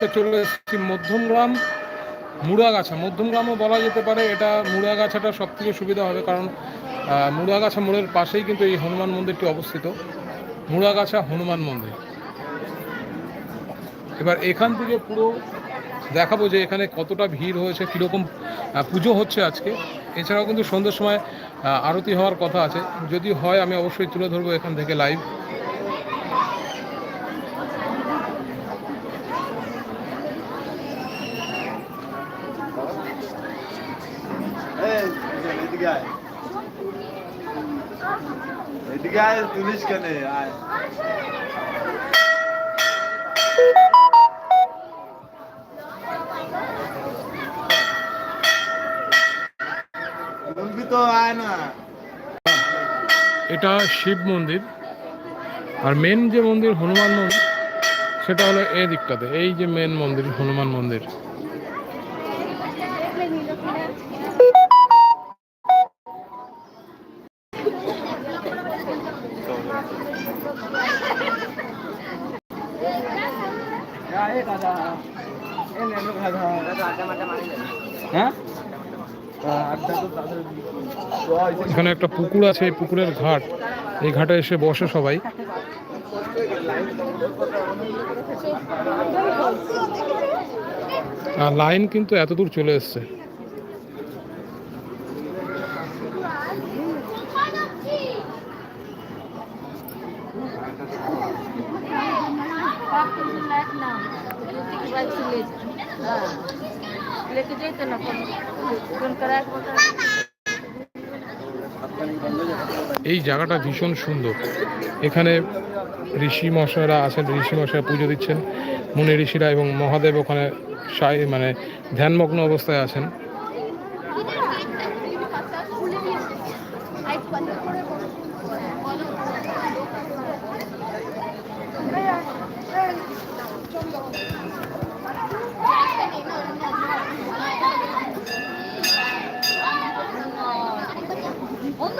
চলে এসেছি মধ্যমগ্রাম, মুড়াগাছা। মধ্যমগ্রামও বলা যেতে পারে এটা মুড়াগাছাটা সব থেকে সুবিধা হবে কারণ মুড়াগাছা মোড়ের পাশেই কিন্তু এই হনুমান মন্দিরটি অবস্থিত। মুড়াগাছা হনুমান মন্দির। এবার এখান থেকে পুরো দেখাবো যে এখানে কতটা ভিড় হয়েছে, কীরকম পুজো হচ্ছে আজকে। এছাড়াও কিন্তু সন্ধ্যের সময় আরতি হওয়ার কথা আছে। যদি হয় আমি অবশ্যই তুলে ধরবো এখান থেকে লাইভ এই, এদিকে আয়। এদিকে আয়, তুলিস কেন তো আয় না। এটা শিব মন্দির আর মেন যে মন্দির হনুমান মন্দির সেটা হলো এই দিকটাতে এই যে মেন মন্দির হনুমান মন্দির। হ্যাঁ? এখানে একটা পুকুর আছে, এই পুকুরের ঘাট। এই ঘাটে এসে বসে সবাই। আর লাইন কিন্তু এতদূর চলে এসছে। এই জায়গাটা ভীষণ সুন্দর। এখানে ঋষি মশাইরা আছেন, ঋষি মশাই পুজো দিচ্ছেন। মুনি ঋষিরা এবং মহাদেব ওখানে মানে ধ্যানমগ্ন অবস্থায় আছেন।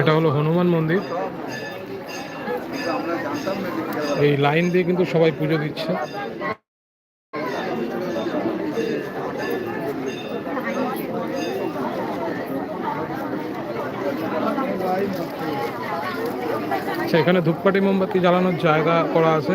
এটা হলো হনুমান মন্দির। এই লাইন দিয়ে কিন্তু সবাই পুজো দিচ্ছে। সেখানে এখানে ধূপকাঠি মোমবাতি জ্বালানোর জায়গা করা আছে।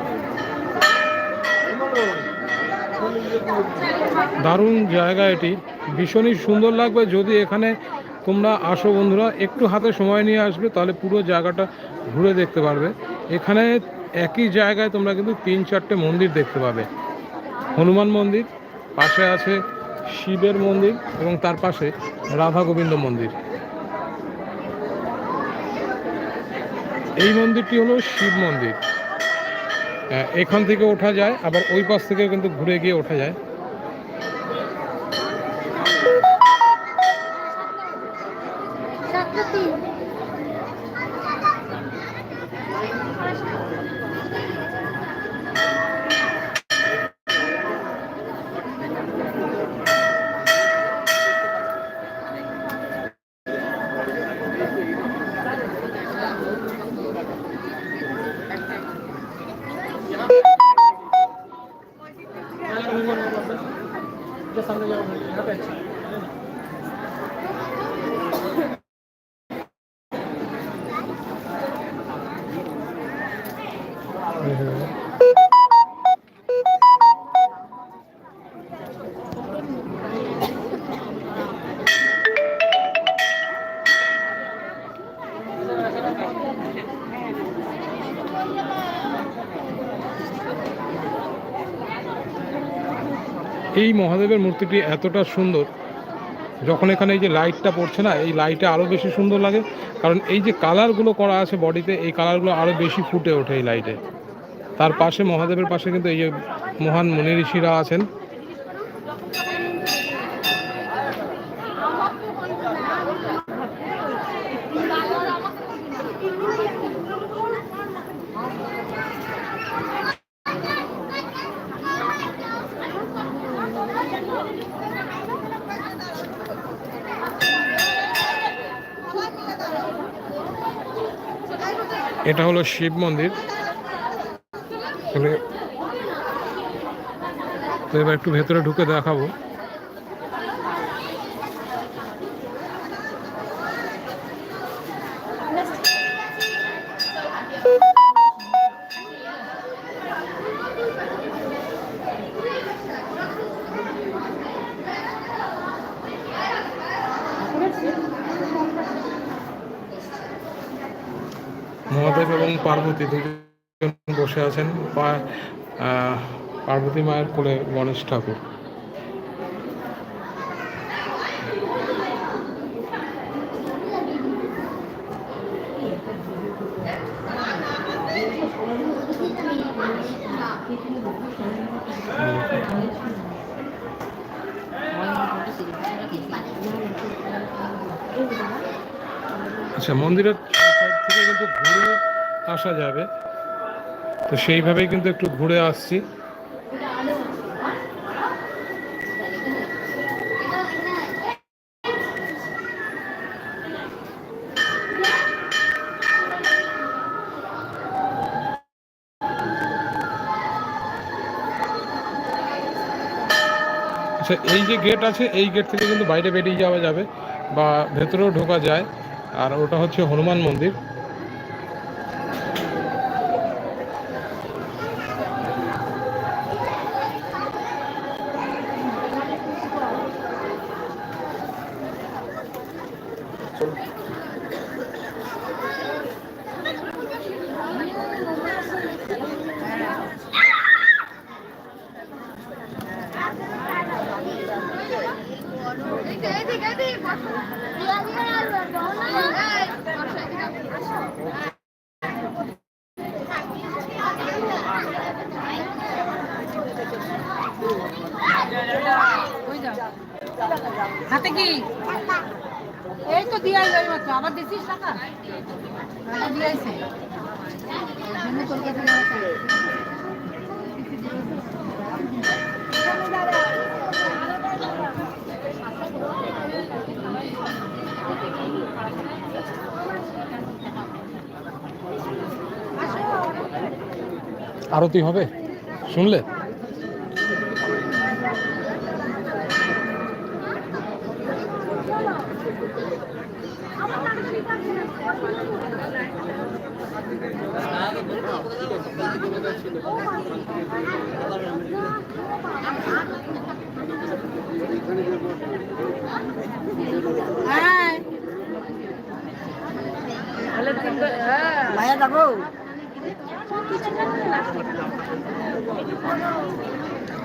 দারুণ জায়গা এটি। ভীষণই সুন্দর লাগবে। যদি এখানে তোমরা আসো বন্ধুরা, একটু হাতে সময় নিয়ে আসবে, তাহলে পুরো জায়গাটা ঘুরে দেখতে পারবে। এখানে একই জায়গায় তোমরা কিন্তু তিন চারটে মন্দির দেখতে পাবে। হনুমান মন্দির, পাশে আছে শিবের মন্দির এবং তার পাশে রাধা গোবিন্দ মন্দির। এই মন্দিরটি হলো শিব মন্দির। এখান থেকে ওঠা যায়, আবার ওই পাশ থেকে কিন্তু ঘুরে গিয়ে ওঠা যায়। Thank তিন। এই মহাদেবের মূর্তিটি এতটা সুন্দর, যখন এখানে এই যে লাইটটা পড়ছে না, এই লাইটে আরও বেশি সুন্দর লাগে। কারণ এই যে কালারগুলো করা আছে বডিতে এই কালারগুলো আরও বেশি ফুটে ওঠে এই লাইটে তার পাশে মহাদেবের পাশে কিন্তু এই যে মহান মুনি ঋষিরা আছেন। এটা হলো শিব মন্দির। তো এবার একটু ভেতরে ঢুকে দেখাবো। পার্বতী দুজন বসে আছেন পার্বতী মায়ের কোলে গণেশ ঠাকুর। আচ্ছা মন্দিরের সাইড থেকে কিন্তু ঘুরে আসা যাবে। তো সেইভাবেই কিন্তু একটু ঘুরে আসছি। আচ্ছা এই যে গেট আছে, এই গেট থেকে কিন্তু বাইরে বেরিয়ে যাওয়া যাবে বা ভেতরেও ঢোকা যায়। আর ওটা হচ্ছে হনুমান মন্দির। হাতে কি? এই তো দিয়া যাই মাত্র, আবার দিছিস টাকা? টাকা কাছে টাকা। আরতি হবে? শুনলে? হ্যাঁ। ভাইয়া যাব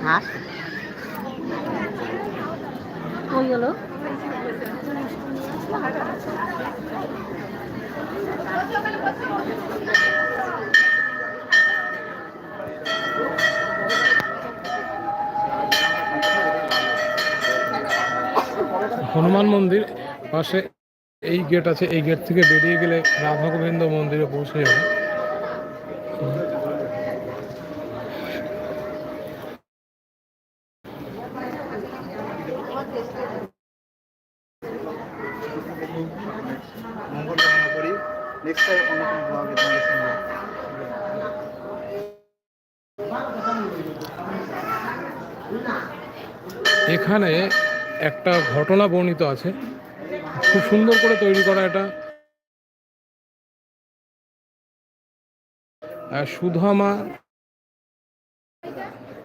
হাস হনুমান মন্দির পাশে এই গেট আছে। এই গেট থেকে বেরিয়ে গেলে রাধা গোবিন্দ মন্দিরে পৌঁছে যাবে। এখানে একটা ঘটনা বর্ণিত আছে। খুব সুন্দর করে তৈরি করা এটা। সুধামা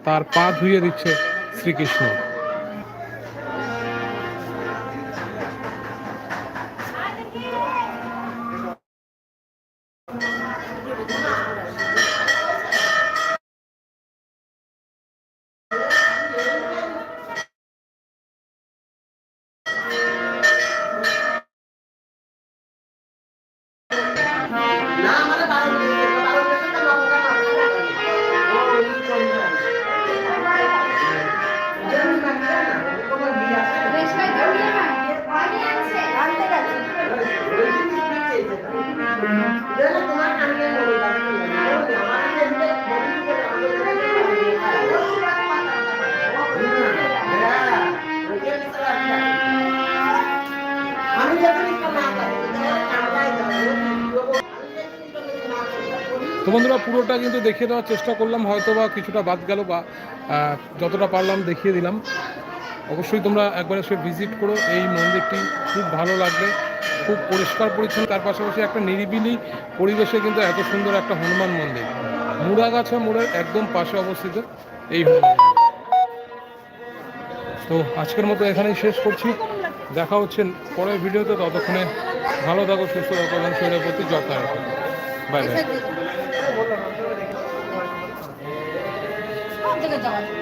তার পা ধুইয়ে দিচ্ছে শ্রীকৃষ্ণ। তো বন্ধুরা, পুরোটা কিন্তু দেখিয়ে দেওয়ার চেষ্টা করলাম হয়তো বা কিছুটা বাদ গেল বা যতটা পারলাম দেখিয়ে দিলাম। অবশ্যই তোমরা একবার এসে ভিজিট করো, এই মন্দিরটি খুব ভালো লাগবে, খুব পরিষ্কার পরিচ্ছন্ন, তার পাশাপাশি একটা নিরিবিলি পরিবেশে কিন্তু এত সুন্দর একটা হনুমান মন্দির। মুড়াগাছা মোড়ের একদম পাশে অবস্থিত এই হনুমান তো আজকের মতো এখানেই শেষ করছি। দেখা হচ্ছে পরের ভিডিওতে, ততক্ষণে ভালো থাকো, সুস্থ থাকো, এবং শরীরের প্রতি যত্ন রাখো। বাই বাই জায়গায় যাওয়া।